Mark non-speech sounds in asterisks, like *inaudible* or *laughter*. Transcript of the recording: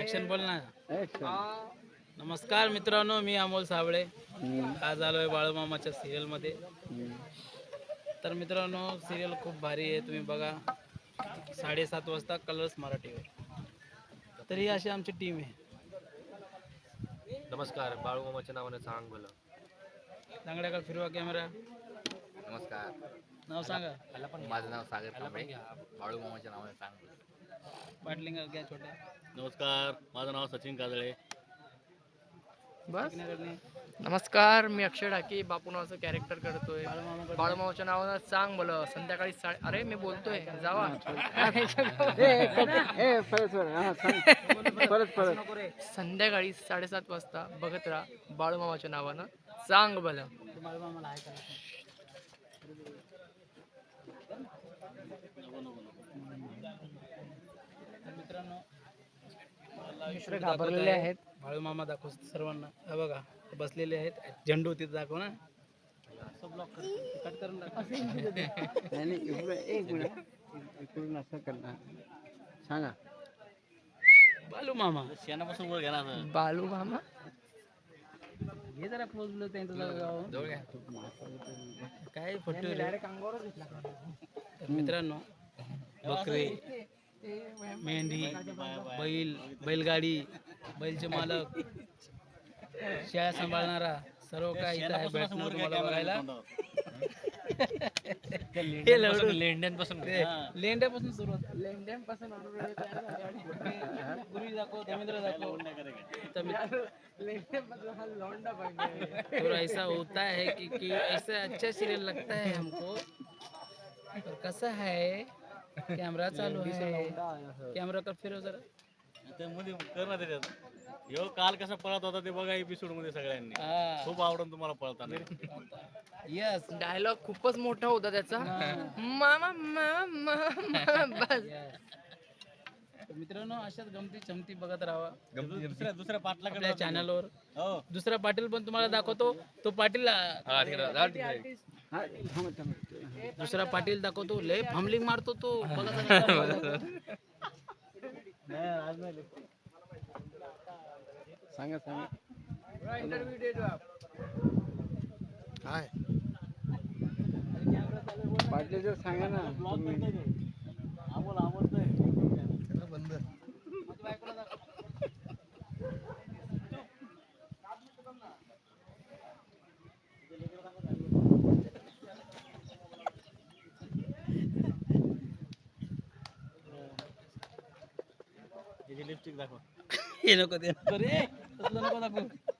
Action बोल ना. नमस्कार मित्रांनो मी अमोल साबळे. आज आलोय बाळूमामाच्या सिरियलमध्ये. तर मित्रांनो सिरियल खूप भारी आहे. तुम्ही बघा. साडेसात वाजता कलर्स मराठीवर. तर ही अशी आमची टीम आहे. नमस्कार बाळूमामाच्या नावाने सांग भलं चांगल्याकडे फिरवा कॅमेरा नमस्कार. नाव सांगा. माझं नाव सागर कांबळे. बाळूमामाच्या नावाने सांग बाटलिंग घ्या छोट्या. नमस्कार. माझं नाव सचिन काजळे. बस. नमस्कार. मी अक्षय ढाके बापू नावाचं कॅरेक्टर करतोय. बाळूमामाच्या नावानं सांग बोल संध्याकाळी साडे अरे मी बोलतोय. जावा. संध्याकाळी साडेसात वाजता बघत राहा बाळूमामाच्या नावानं. सांग भलं बाळूमामाला आहे का तर मित्रांनो मला मित्र घाबरलेले आहे. आहेत. बाळूमामा दाखव सर्वांना. हा बघा बसलेले आहेत. झेंडू तिथे दाखव ना. सांगा. बाळूमामा शेणापासून वर घ्या ना बालू मामा? हे जरा त्यांचं गाव जवळ घ्या. काय फोटो तर मित्रांनो बकरे मेंढी बैल बैलगाडी बैलचे मालक शेळ्या सांभाळणारा सर्व काय इथं आहे भेटणार तुम्हाला बघायला. लेंड्यांपासून लेंड्यापासून. सुरुवात. लेंड्यापासून गुरुजी दाखव धर्मेंद्र दाखव. और ऐसा होता है कि, कि ऐसा अच्छा सीरियल लगता है हमको। और कैसा है? कैमरा *laughs* चालू है। कैमरा कर फिरो जरा। मध्ये कर ना त्याच्यात ह्यो काल कसा पळत होता ते बघा एपिसोडमध्ये सगळ्यांनी. खूप आवडून तुम्हाला पळताना. यस डायलॉग खूपच मोठा होता त्याचा. मामा मामा मामा *laughs* मित्रांनो अशाच गमती चमती बघत राहा दुसऱ्या दुसऱ्या पाटलाकडे आपल्या चॅनलवर हो. दुसरा पाटील पण तुम्हाला दाखवतो. तो पाटील हा तिकडे दुसरा पाटील दाखवतो. लय फमलिंग मारतो तो. बघा सांगा सांगा. काय पाटले सांगा ना तुम्ही. लिपस्टिक दाखव. हे नको ते. नको दाखवू.